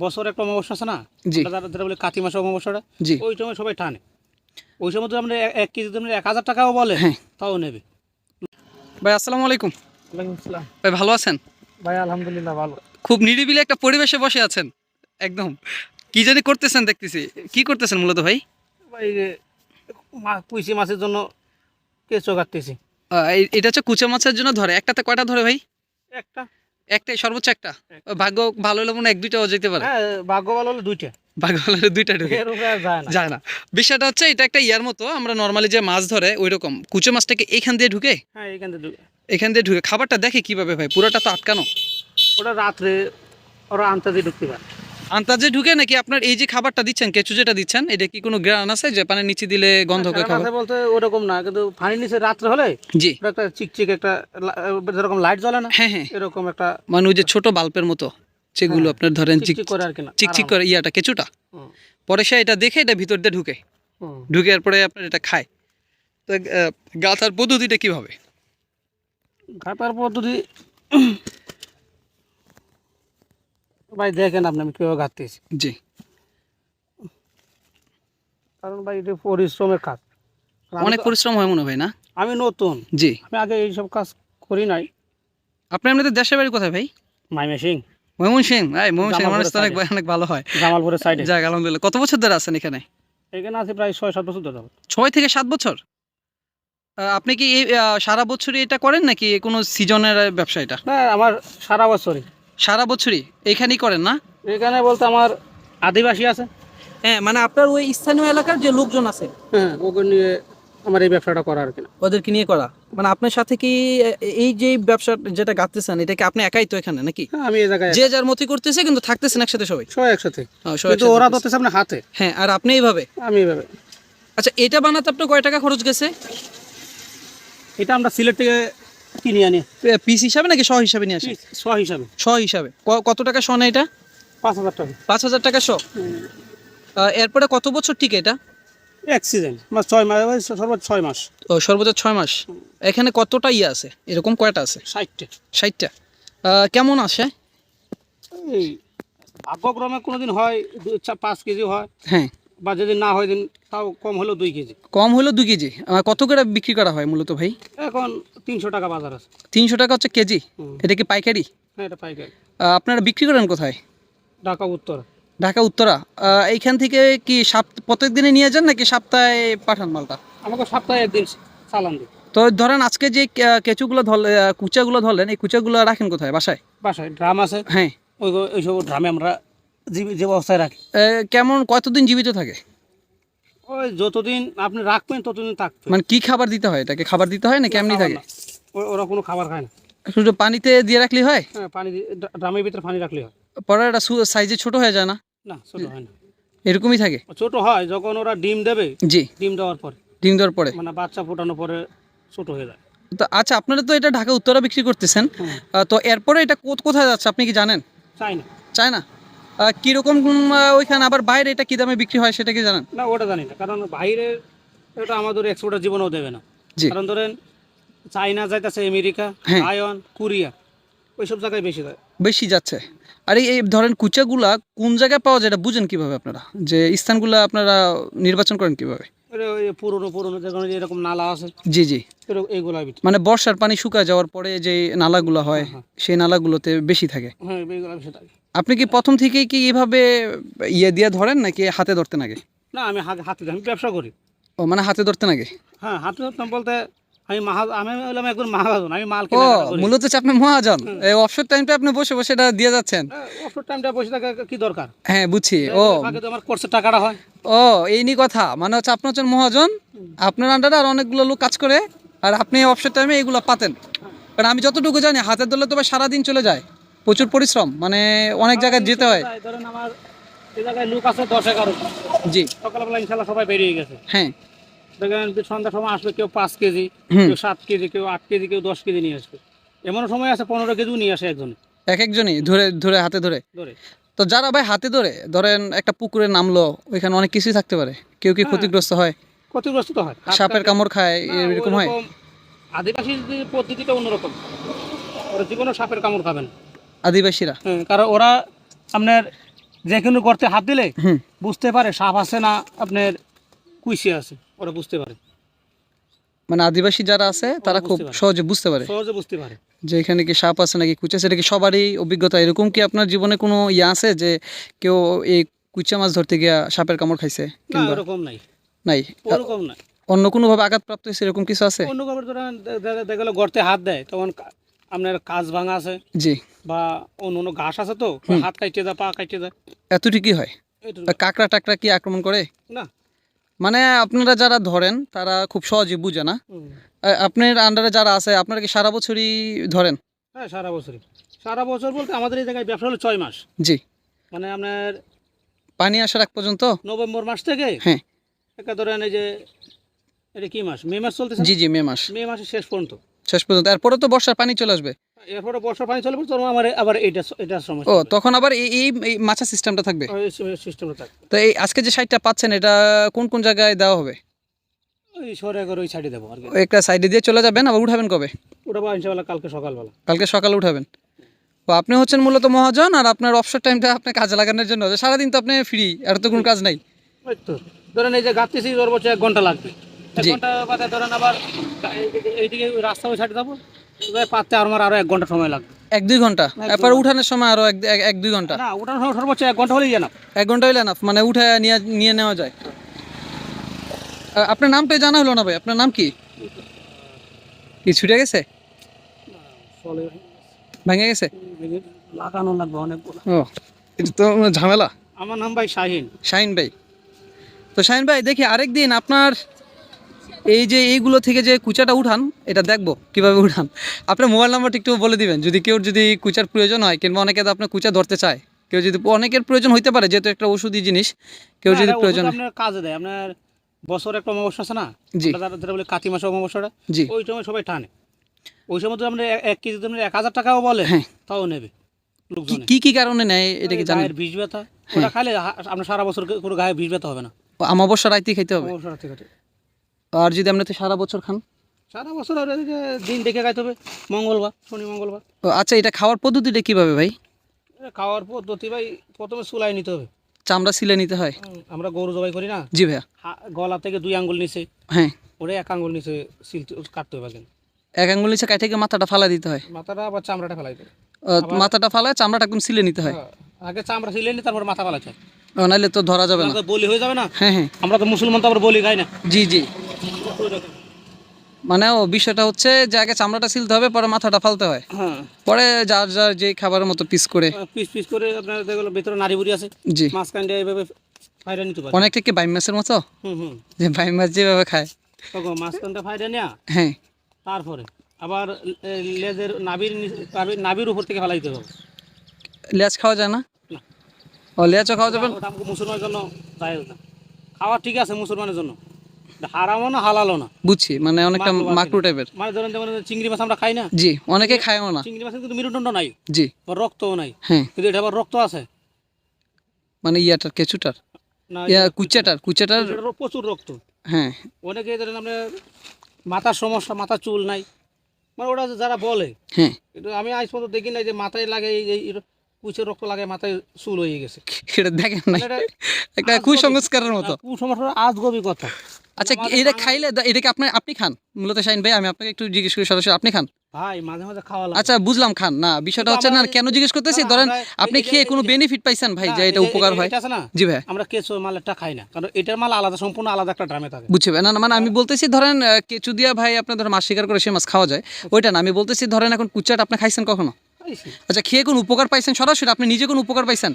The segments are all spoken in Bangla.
বছর একটা অমাবস্যা আছে না? জি। যারা- বলে কাতি মাসে অমাবস্যাটা জি। ওই সময় সবাই টানে। ওই সময় তো আমরা এক কেজি তুমি এক হাজার টাকাও বলে হ্যাঁ। তাও নেবে। ভাই আসসালামু আলাইকুম। ভাই ভালো আছেন? ভাই আলহামদুলিল্লাহ ভালো। খুব নিরিবিলি একটা পরিবেশে বসে আছেন একদম। কি জানি করতেছেন দেখতেছি। কি করতেছেন মূলত ভাই? ভাই মা- মাছের জন্য কেঁচো কাটতেছি। এটা হচ্ছে কুচা মাছের জন্য ধরে। একটাতে কয়টা ধরে ভাই? একটা। একটাই সর্বোচ্চ একটা। ভাগ্য ভালো হলে মনে এক দুইটাও যেতে পারে। হ্যাঁ ভাগ্য ভালো হলে দুইটা। ভাগ্য ভালো হলে দুইটা ঢুকে। এর উপরে আর যায় না। বিষয়টা হচ্ছে এটা একটা ইয়ার মতো আমরা নর্মালি যে মাছ ধরে ওই রকম কুচো মাছটাকে এখান দিয়ে ঢুকে? হ্যাঁ এখান থেকে ঢুকে। এখান দিয়ে ঢুকে। খাবারটা দেখে কীভাবে ভাই পুরোটা তো আটকানো। ওটা রাত্রে ওরা আনতে দিয়ে ঢুকতে পারে। আন্তাজে ঢুকে নাকি আপনার এই যে খাবারটা দিচ্ছেন কেঁচু যেটা দিচ্ছেন এটা কি কোনো গ্রান আছে? যে পানের নিচে দিলে গন্ধ করে খাবার? বলতে ওরকম না কিন্তু পানি নিচে রাত্রে হলে জি। একটা চিকচিক একটা যেরকম লাইট জ্বলে না হ্যাঁ হ্যাঁ। এরকম একটা মানে ওই যে ছোট বাল্বের মতো যেগুলো হ্যাঁ, আপনার ধরেন চিক চিকচিক করে আর কি না চিকচিক করে ইয়াটা কেঁচুটা। পরে সে এটা দেখে এটা ভিতর দিয়ে ঢুকে। ঢুকে এরপরে আপনার এটা খায়। তো গাথার পদ্ধতিটা কীভাবে? ঘাটার পদ্ধতি ভাই দেখেন আপনি আমি কীভাবে ঘাটতেছি। জি। কারণ ভাই এটা পরিশ্রমের কাজ অনেক পরিশ্রম হয় মনে হয় না? আমি নতুন। জি। আমি আগে এইসব কাজ করি নাই। আপনি এমনিতে দেশের বাড়ি কোথায় ভাই? মাইমে সিং ময়মন সিং ভাই ময়মন সিং মানুষ অনেক জামালপুরের অনেক ভালো হয়। জামালপুরের সাইডে যাক আলহামদুলিল্লাহ। কত বছর ধরে আছেন এখানে? এখানে আছে প্রায় ছয় সাত বছর ধরে ছয় থেকে সাত বছর? আহ, আপনি কি এই সারা বছরই এটা করেন নাকি কোনো সিজনের ব্যবসা এটা? না আমার সারা বছরই। সারা বছরই এখানেই করেন না? এখানে বলতে আমার আদিবাসী আছে। হ্যাঁ মানে আপনার ওই স্থানীয় এলাকার যে লোকজন আছে? হ্যাঁ ওকে নিয়ে আমার এই ব্যবসাটা করা আর কি। না ওদেরকে নিয়ে করা? মানে আপনার সাথে কি এই যে ব্যবসা যেটা গাঁথতেছেন এটা কি আপনি একাই তো এখানে নাকি? হ্যাঁ, আমি এই জায়গায় যে যার মতই করতেছে কিন্তু থাকতেছেন একসাথে সবাই? সবাই একসাথে। হ্যাঁ, কিন্তু ওরা। ধরতেছে আপনার হাতে। হ্যাঁ আর আপনি এইভাবে? আমি এভাবে আচ্ছা এটা বানাতে আপনার কয় টাকা খরচ গেছে? এটা আমরা সিলেট থেকে কিনে আনি। পিস হিসাবে নাকি শ হিসাবে নিয়ে আসেন ছ হিসাবে। শ হিসাবে। কত টাকা শ না এটা? পাঁচ হাজার টাকা। পাঁচ হাজার টাকা শ। এরপরে কত বছর ঠিক এটা? এক মাস ছয় মাস সর্বোচ্চ ছয় মাস। ও সর্বোচ্চ ছয় মাস। এখানে কতটা ইয়ে আছে? এরকম কয়টা আছে? ষাটটা। ষাটটা। কেমন আসে? এই ভাগ্যক্রমে কোনো দিন হয় পাঁচ কেজি হয়। হ্যাঁ। বা যদি না হয় দিন তাও কম হলেও দুই কেজি। কম হলো দু কেজি। কত করে বিক্রি করা হয় মূলত ভাই? এখন তিনশো টাকা বাজার আছে। তিনশো টাকা হচ্ছে কেজি? এটা কি পাইকারি? হ্যাঁ এটা পাইকারি। আপনারা বিক্রি করেন কোথায়? ঢাকা উত্তর। ঢাকা উত্তরা। এইখান থেকে কি প্রত্যেক দিনে নিয়ে যান নাকি সপ্তাহে পাঠান মালটা? আমাকে সপ্তাহে একদিন চালান দিই। তো ধরেন আজকে যে কেঁচুগুলো ধরলে কুচাগুলো ধরলেন এই কুচাগুলো রাখেন কোথায়? বাসায়? বাসায় ড্রাম আছে। হ্যাঁ। ওই ওইসব ড্রামে আমরা যে অবস্থায় রাখি। কেমন কতদিন জীবিত থাকে? ওই যতদিন আপনি রাখবেন ততদিন থাকবে। মানে কি খাবার দিতে হয়? তাকে খাবার দিতে হয় না কেমনি থাকে? না। ও- ওরা কোনো খাবার খায় না। শুধু পানিতে দিয়ে রাখলে হয়? হ্যাঁ পানি দিয়ে- ড্রামের ভিতরে পানি রাখলে হয়। পরে এটা সাইজে ছোট হয়ে যায় না? না ছোট হয় না। এরকমই থাকে? ছোট হয় যখন ওরা ডিম দেবে জি। ডিম দেওয়ার পরে। ডিম দেওয়ার পরে। মানে বাচ্চা ফোটানোর পরে ছোট হয়ে যায়। তো আচ্ছা আপনারা তো এটা ঢাকা উত্তরা বিক্রি করতেছেন। তো এরপরে এটা কোথায় যাচ্ছে আপনি কি জানেন? চাই না চায় না আহ, কীরকম ওইখানে আবার বাইরে এটা কি দামে বিক্রি হয় সেটা কি জানেন? না ওটা জানি না। কারণ বাইরে এটা আমাদের এক্সপোর্টের জীবনেও দেবে না। কারণ ধরেন চাইনা যাইতেছে আমেরিকা হ্যাঁ। তাইওয়ান কোরিয়া ওইসব জায়গায় বেশি যায়। বেশি যাচ্ছে। আর এই ধরেন কুচাগুলা কোন জায়গায় পাওয়া যায় এটা বুঝেন কীভাবে আপনারা? যে স্থানগুলা আপনারা নির্বাচন করেন কীভাবে? পুরোনো পুরোনো এরকম নালা আছে জি জি। ভিতরে মানে বর্ষার পানি শুকায় যাওয়ার পরে যে নালাগুলো হয় হ্যাঁ, সেই নালাগুলোতে বেশি থাকে। হ্যাঁ বেশি থাকে। আপনি কি প্রথম থেকেই কি এভাবে ইয়ে দিয়ে ধরেন নাকি হাতে ধরতেন আগে? না আমি হাতে হাতে আমি ব্যবসা করি। ও মানে হাতে ধরতেন আগে? হ্যাঁ হাতে ধরতাম বলতে আমি মাহা আমি হলাম একজন মাহাজন আমি মাল ও মূলত আপনি মহাজন। এই অবসর টাইমটা আপনি বসে বসে এটা দিয়ে যাচ্ছেন। অফর টাইমটা বসে থাকা কি দরকার? হ্যাঁ বুঝছি। ও। ফাঁকে তো আমার কোর্সের টাকাটা হয়। ও এই নিয়ে কথা। মানে হচ্ছে আপনার হচ্ছেন মহাজন আপনার আন্ডারে আর অনেকগুলো লোক কাজ করে আর আপনি অবসর টাইমে এগুলো পাতেন। কারণ আমি যতটুকু জানি হাতের ধরলে তো সারাদিন চলে যায়। প্রচুর পরিশ্রম মানে অনেক জায়গায় যেতে হয়। ধরেন আমার এই জায়গায় লোক আছে দশ এগারো জি। সকালবেলা ইনশাল্লাহ সবাই বেরিয়ে গেছে। হ্যাঁ। দেখেন সন্ধ্যার সময় আসবে কেউ পাঁচ কেজি কেউ সাত কেজি কেউ আট কেজি কেউ দশ কেজি নিয়ে আসবে। এমন সময় আছে পনেরো কেজিও নিয়ে আসে একজন। এক একজনই ধরে ধরে হাতে ধরে। ধরে। তো যারা ভাই হাতে ধরে ধরেন একটা পুকুরে নামলো ওইখানে অনেক কিছুই থাকতে পারে। কেউ কি হ্যাঁ। ক্ষতিগ্রস্ত হয়? ক্ষতিগ্রস্ত তো হয়। সাপের কামড় খায় এরকম হয়? আদিবাসী পদ্ধতিটা অন্যরকম। ওরা জীবনও সাপের কামড় খাবেন আদিবাসীরা। কারণ ওরা আপনার যে কোনো গর্তে হাত দিলে বুঝতে পারে সাপ আছে না আপনার কুইসি আছে ওরা বুঝতে পারে। মানে আদিবাসী যারা আছে তারা খুব সহজে বুঝতে পারে। সহজে বুঝতে পারে। যে এখানে কি সাপ আছে নাকি কুচা সেটা কি সবারই অভিজ্ঞতা? এরকম কি আপনার জীবনে কোনো ইয়ে আছে যে কেউ এই কুচা মাছ ধরতে গিয়া সাপের কামড় খাইছে কিংবা ওরকম নাই। নাই? ওরকম নাই। অন্য কোনোভাবে আঘাতপ্রাপ্ত হয়েছে এরকম কিছু আছে? অন্য খবর ধরেন দেখা গেলো গর্তে হাত দেয় তখন আপনার কাজ ভাঙা আছে জি। বা অন্য অন্য ঘাস আছে তো হাত কাটতে যায় পা কাটতে যায় এতটুকুই হয়। কাঁকড়া টাকড়া কি আক্রমণ করে? না। মানে আপনারা যারা ধরেন তারা খুব সহজে বুঝে না। আপনার আন্ডারে যারা আছে আপনারা কি সারা বছরই ধরেন? হ্যাঁ সারা বছরই। সারা বছর বলতে আমাদের এই জায়গায় ব্যবসা হলো ছয় মাস। জি। মানে আপনার পানি আসার আগ পর্যন্ত? নভেম্বর মাস থেকে হ্যাঁ। একটা ধরেন এই যে এটা কি মাস? মে মাস চলতেছে জি জি মে মাস। মে মাসের শেষ পর্যন্ত। শেষ পর্যন্ত। এরপরে তো বর্ষার পানি চলে আসবে। এরপরে বর্ষা পানি চলে পড়ে তখন আমার আবার এইটা এটার ও তখন আবার এই এই মাছা সিস্টেমটা থাকবে? সিস্টেমটা থাকে তো এই আজকে যে সাইডটা পাচ্ছেন এটা কোন কোন জায়গায় দেওয়া হবে? ওই শহরে করে ওই সাইডে দেবো আর একটা সাইডে দিয়ে চলে যাবেন আবার উঠাবেন কবে? ওটা বা ইনশাল্লাহ কালকে সকালবেলা। কালকে সকালে উঠাবেন। তো আপনি হচ্ছেন মূলত মহাজন আর আপনার অবসর টাইমটা আপনি কাজে লাগানোর জন্য। সারাদিন তো আপনি ফ্রি আর তো কোনো কাজ নাই। ধরেন এই যে গাঁততেছি সর্বোচ্চ এক ঘণ্টা লাগবে। এক জি। ঘণ্টা বাদে ধরেন আবার এইদিকে রাস্তা ওই সাইডে যাব পাততে আমার আরও এক ঘণ্টা সময় লাগবে। এক দুই ঘণ্টা? এক এরপর উঠানোর সময় আরও এক দুই ঘণ্টা? না সর্বোচ্চ এক ঘণ্টা হলেই জানা এক ঘণ্টা মানে উঠে নিয়ে নিয়ে নেওয়া যায়। আপনার নামটা জানা হলো না ভাই? আপনার নাম কি? কি ছুটে গেছে? ভেঙে গেছে? লাগানো লাগবে অনেকগুলো ও এটা তো ঝামেলা। আমার নাম ভাই শাহিন। শাহিন ভাই। তো শাহিন ভাই দেখি আরেক দিন আপনার এই যে এইগুলো থেকে যে কুচাটা উঠান এটা দেখব কীভাবে উঠান। আপনার মোবাইল নাম্বারটা একটু বলে দিবেন যদি কেউ যদি কুচার প্রয়োজন হয় কিংবা অনেকে তো আপনার কুচা ধরতে চায়। কেউ যদি অনেকের প্রয়োজন হইতে পারে যেহেতু একটা ওষুধি জিনিস কেউ যদি প্রয়োজন কাজে দেয় আপনার বছর একটা অমাবস্যা আছে না? জি। যেটা বলে কাতি মাসে অমাবস্যাটা জি। ওই সময় সবাই টানে। ওই সময় তো আপনার এক- কেজি আপনার এক হাজার টাকাও বলে হ্যাঁ। তাও নেবে কি- কি কারণে নেয় এটা কি জানেন? বিষ ব্যথা। ওটা খাইলে আপনার সারা বছর কোনো গায়ে বিষ ব্যথা হবে না। ও, আমাবস্যা রাইতেই খাইতে হবে। অমাবস্যা ঠিক আছে আর যদি আপনি তো সারা বছর খান? সারা বছর আর দিন দেখে খাইতে হবে মঙ্গলবার শনি মঙ্গলবার। ও, আচ্ছা এটা খাওয়ার পদ্ধতিটা কীভাবে ভাই? খাওয়ার পদ্ধতি ভাই প্রথমে চুলাই নিতে হবে। চামড়া সিলে নিতে হয়? আমরা গরু জবাই করি না? জি ভাইয়া। গলা থেকে দুই আঙ্গুল নিচে হ্যাঁ। ওরে এক আঙ্গুল নিচে সিল কাটতে হবে এক আঙ্গুল নিচে কাটে মাথাটা ফালা দিতে হয়? মাথাটা আবার চামড়াটা ফেলাই দিতে মাথাটা ফালায় চামড়াটা একদম সিলে নিতে হয়? হ্যাঁ, আগে চামড়া সিলে নি তারপর মাথা ফেলাতে হয়। নাহলে তো ধরা যাবে না বলি হয়ে যাবে না? হ্যাঁ হ্যাঁ। আমরা তো মুসলমান তো আবার বলি খাই না। জি জি। মানে ও বিষয়টা হচ্ছে যে আগে চামড়াটা সিলতে হবে পরে মাথাটা ফালতে হয়। হ্যাঁ। পরে যার যার যে খাবারের মতো পিস করে। পিস পিস করে আপনার দেখল ভিতরে নারী বুড়ি আছে। জি। মাঝখান দিয়ে এইভাবে ফাইডা নিতে পারে। অনেকটা কি বাইম মাছের মতো? হুম হুম। যে বাইম মাছ যেভাবে খায়। তখন মাঝখানটা ফাইডা নেওয়া হ্যাঁ। তারপরে আবার লেজের নাভির নাভির- উপর থেকে ফেলাই দিতে হবে। লেজ খাওয়া যায় না। ও লেজও খাওয়া যাবে না? মুসলমানের জন্য খাওয়া ঠিক আছে মুসলমানের জন্য। হারামও না হালালও না। বুঝছি মানে অনেকটা মাকড়ু টাইপের মানে ধরেন যেমন চিংড়ি মাছ আমরা খাই না? জি অনেকে খায়ও না। চিংড়ি মাছের কিন্তু মেরুদণ্ড নাই। জি। বা রক্তও নাই। হ্যাঁ। কিন্তু এটা আবার রক্ত আছে। মানে ইয়াটার কেঁচুটার। না ইয়া কুচাটার কুচাটার প্রচুর রক্ত। হ্যাঁ। অনেকে ধরেন মাথার সমস্যা মাথা চুল নাই। মানে ওরা যারা বলে হ্যাঁ। কিন্তু আমি আজ পর্যন্ত দেখি নাই যে মাথায় লাগে এই রক্ত লাগে মাথায় চুল হয়ে গেছে। দেখেন না মানে একটা কুসংস্কারের মতো। কুসংস্কার আজ গভীর কথা। আচ্ছা এটা খাইলে দা- এটা কি আপনি আপনি খান। মূলত শাহিন ভাই আমি আপনাকে একটু জিজ্ঞেস করি সরাসরি আপনি খান? ভাই মাঝে মাঝে খাওয়া লাগে আচ্ছা বুঝলাম খান। না বিষয়টা হচ্ছে না কেন জিজ্ঞেস করতেছি? ধরেন আপনি খেয়ে কোনো বেনিফিট পাইছেন ভাই যে এটা উপকার হয়? জি ভাই। আমরা কেঁচো মালটা খাই না কারণ এটার মাল আলাদা সম্পূর্ণ আলাদা একটা ড্রামে থাকে। বুঝছি ভাই। না মানে আমি বলতেছি ধরেন কেঁচু দিয়া ভাই আপনার ধরেন মাছ শিকার করে সে মাছ খাওয়া যায় ওইটা না আমি বলতেছি ধরেন এখন কুচাট আপনি খাইছেন কখনো? আচ্ছা খেয়ে কোন উপকার পাইছেন সরাসরি? আপনি নিজে কোন উপকার পাইছেন?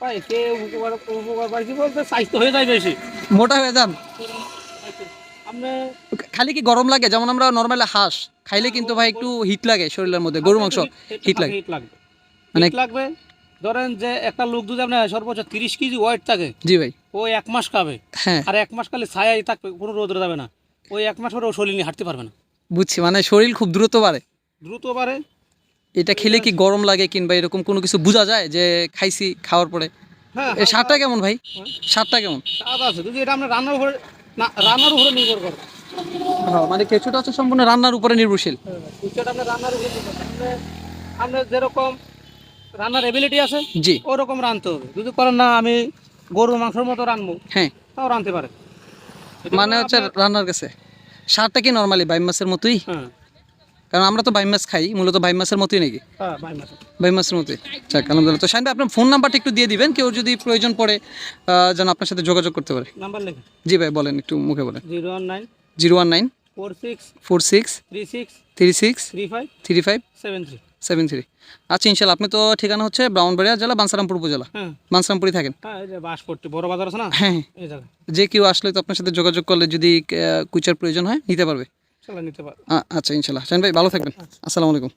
ভাই কে উপকার উপকার পাইছি বলতে স্বাস্থ্য হয়ে যায় বেশি। মোটা হয়ে যান। খালি কি গরম লাগে? যেমন আমরা নর্মালি হাঁস খাইলে কিন্তু ভাই একটু হিট লাগে শরীরের মধ্যে গরু মাংস হিট লাগে। হিট লাগবে মানে- লাগবে। ধরেন যে একটা লোক যদি আপনার সর্বোচ্চ তিরিশ কেজি ওয়েট থাকে জি ভাই। ও এক মাস খাবে। হ্যাঁ। আর এক মাস খালি ছায়াই থাকবে কোনো রোদরে যাবে না। ওই এক মাস পরে ও শরীর নিয়ে হাঁটতে পারবে না। বুঝছি মানে শরীর খুব দ্রুত বাড়ে। দ্রুত পারে এটা খেলে কি গরম লাগে কিংবা এরকম কোনো কিছু বোঝা যায় যে খাইছি খাওয়ার পরে? হ্যাঁ এর স্বাদটা কেমন ভাই? স্বাদটা কেমন? স্বাদ আছে। যদি এটা আপনার রান্নার উপরে না রান্নার উপরে নির্ভর করে। মানে কেঁচুটা হচ্ছে সম্পূর্ণ রান্নার উপরে নির্ভরশীল। কুচিয়াটা আপনার রান্নার উপরে নির্ভর করে। আপনি- আপনি যেরকম রান্নার এবিলিটি আছে জি। ওরকম রাঁধতে হবে। যদি করেন না আমি গরুর মাংসের মতো রানবো হ্যাঁ। তাও রাঁধতে পারে। মানে হচ্ছে রান্নার কাছে সারটা কি নর্মালি বাইম মাছের মতোই? হ্যাঁ। কারণ আমরা তো বাইম মাছ খাই মূলত বাইম মাছের মতোই নাকি? হ্যাঁ বাইম মাছের মতোই। যাক আলহামদুলিল্লাহ। তো ভাই আপনার ফোন নাম্বারটা একটু দিয়ে দিবেন কেউ যদি প্রয়োজন পড়ে যেন আপনার সাথে যোগাযোগ করতে পারে। নাম্বার জি ভাই বলেন একটু মুখে বলেন। Zero one nine zero one nine four six four six three six three six three five three five seven three. Seven three. আচ্ছা ইনশাল্লাহ আপনি তো ঠিকানা হচ্ছে ব্রাউনবাড়িয়া জেলা বানসারামপুর উপজেলা। হ্যাঁ। বানসারামপুরই থাকেন? হ্যাঁ যে বড় বাজার আছে না? হ্যাঁ। এই জায়গায়। যে কেউ আসলে তো আপনার সাথে যোগাযোগ করলে যদি কুচার প্রয়োজন হয় নিতে পারবে। নিতে পারে আচ্ছা ইনশাল্লাহ। শাহিন ভাই ভালো থাকবেন। আসসালামু আলাইকুম।